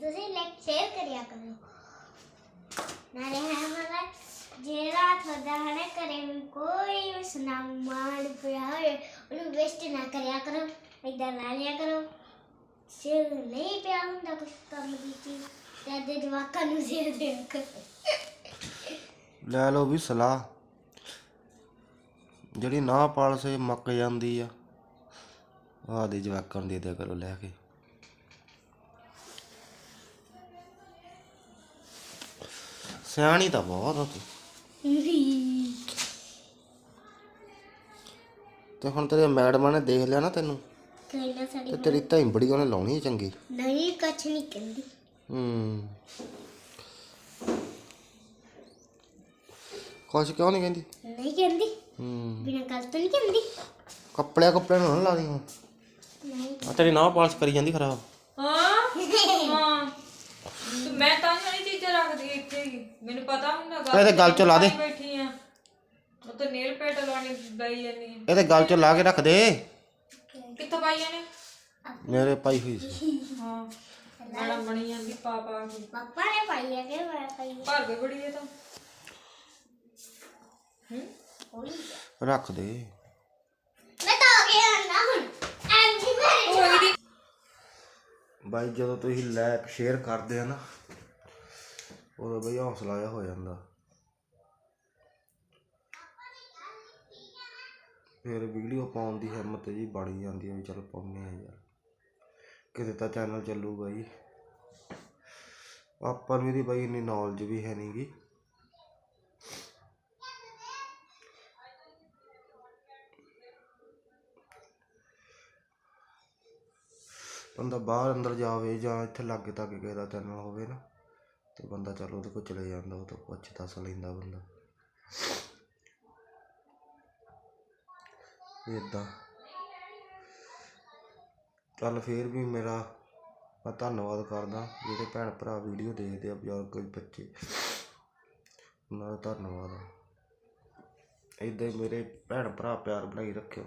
ਤੁਸੀਂ like share ਕਰਿਆ ਕਰੋ। ਨਾਲੇ ਹੈ ਮਤਲਬ ਜਿਹੜਾ ਤੁਹਾਡਾ ਹਨਾ ਕਰੇ ਵੀ ਕੋਈ ਵੀ ਸਨਾਮਾਨ ਪਿਆ ਹੋਏ ਉਹਨੂੰ ਵੇਸਟ ਨਾ ਕਰਿਆ ਕਰੋ, ਏਦਾਂ ਲਾ ਲਿਆ ਕਰੋ। ਜੇ ਨਹੀਂ ਪਿਆ ਹੁੰਦਾ ਕੁਝ ਕੰਮ ਦੀ ਚੀਜ਼, ਤੇ ਅੱਧੇ ਜਵਾਕਾਂ ਨੂੰ ਦੇ ਲੈ ਲਓ ਵੀ ਸਲਾਹ। ਜਿਹੜੀ ਨਾ ਪਾਲਸੇ ਮੱਕ ਜਾਂਦੀ ਆ। ਆਹ ਦੇ ਜਵਾਕਾਂ ਨੂੰ ਦੇ ਦਿਆ ਕਰੋ ਲੈ ਕੇ। ਸਿਆਣੀ ਤਾਂ ਬਹੁਤ ਆ ਤੂੰ। ਤੇ ਹੁਣ ਤੇਰੇ ਮੈਡਮਾਂ ਨੇ ਦੇਖ ਲਿਆ ਨਾ ਤੈਨੂੰ? ਸਾਡੀ ਤੇ ਤੇਰੀ ਤਾਂ ਬੜੀ ਉਹਨੇ ਲਾਉਣੀ ਹੈ ਚੰਗੀ। ਨਹੀਂ ਕੁਛ ਨਹੀਂ ਕਹਿੰਦੀ। ਹੂੰ। ਕੁਛ ਕਿਉਂ ਨਹੀਂ ਕਹਿੰਦੀ? ਨਹੀਂ ਕਹਿੰਦੀ। ਹੂੰ। ਬਿਨਾਂ ਗੱਲ ਤੋਂ ਨਹੀਂ ਕਹਿੰਦੀ। ਕੱਪੜਿਆਂ ਕੱਪੜਿਆਂ ਨੂੰ ਨਾ ਲਾ ਦੀ ਹੁਣ। ਨਹੀਂ। ਆ ਤੇਰੀ ਨਾ ਪਾਲਸ ਕਰੀ ਜਾਂਦੀ ਖਰਾਬ ਹਾਂ ਹਾਂ ਤੇ ਮੈਂ ਤਾਂ ਨਹੀਂ ਚੀਜ਼ਾਂ ਰੱਖਦੀ ਇੱਥੇ ਹੀ। ਮੈਨੂੰ ਪਤਾ ਹੁੰਦਾ ਇਹਦੇ ਗਲ ਚੋਂ ਲਾ ਦੇ। ਬੈਠੀ ਆ। ਉਹ ਤਾਂ ਨੇਲ ਪੇਟ ਲਾਉਣੀ ਬਈ ਜਾਨੀ ਆ ਇਹਦੇ ਗਲ ਚ ਲਾ ਕੇ ਰੱਖ ਦੇ। ਕਿੱਥੋਂ ਪਾਈਆਂ ਨੇ ਮੇਰੇ ਪਾਈ ਹੋਈ ਸੀ। ਹਾਂ। ਬੜਾ ਬਣੀ ਜਾਂਦੀ ਪਾ ਪਾ ਕੇ। ਪਾਪਾ ਨੇ ਪਾਈ ਹੈ ਕਿ ਮੈਂ ਪਾਈ ਹੈ ਭਰ ਗਈ ਬੜੀ ਇਹ ਤਾਂ। ਹੂੰ? ਹੋਈ ਰੱਖ ਦੇ। ਮੈਂ ਤਾਂ ਆ ਗਿਆ ਨਾ ਹੁਣ ਐਂਜੀ ਮੇਰੇ ਕੋਈ ਦੀ ਬਾਈ ਜਦੋਂ ਤੁਸੀਂ ਲਾਇਕ ਸ਼ੇਅਰ ਕਰਦੇ ਆ ਨਾ ਉਦੋਂ ਬਈ ਹੌਸਲਾ ਜਿਹਾ ਹੋ ਜਾਂਦਾ ਫਿਰ ਵੀਡੀਓ ਪਾਉਣ ਦੀ ਹਿੰਮਤ ਜੀ ਬਣ ਜਾਂਦੀ ਹੈ ਵੀ ਚਲ ਪਾਉਂਦੇ ਆ ਯਾਰ। ਕਿਤੇ ਤਾਂ ਚੈਨਲ ਚੱਲੂਗਾ ਜੀ। ਆਪਾਂ ਨੂੰ ਇਹਦੀ ਬਾਈ ਇੰਨੀ ਨੌਲੇਜ ਵੀ ਹੈ ਨਹੀਂਗੀ ਬੰਦਾ ਬਾਹਰ ਅੰਦਰ ਜਾਵੇ ਜਾਂ ਇੱਥੇ ਲਾਗੇ ਤੱਕ ਕਿਸੇ ਦਾ ਚੈਨਲ ਹੋਵੇ ਨਾ। ਅਤੇ ਬੰਦਾ ਚੱਲ ਉਹਦੇ ਕੋਲ ਚਲੇ ਜਾਂਦਾ, ਉਹ ਤੋਂ ਪੁੱਛ ਦੱਸ ਲੈਂਦਾ ਬੰਦਾ। ਇੱਦਾਂ ਚੱਲ ਫੇਰ ਵੀ ਮੇਰਾ ਮੈਂ ਧੰਨਵਾਦ ਕਰਦਾ, ਜਿਹੜੇ ਭੈਣ ਭਰਾ ਵੀਡੀਓ ਦੇਖਦੇ ਆ, ਬਜ਼ੁਰਗ ਬੱਚੇ। ਉਹਨਾਂ ਦਾ ਧੰਨਵਾਦ ਆ। ਇਦਾਂ ਹੀ ਮੇਰੇ ਭੈਣ ਭਰਾ ਪਿਆਰ ਬਣਾਈ ਰੱਖਿਓ।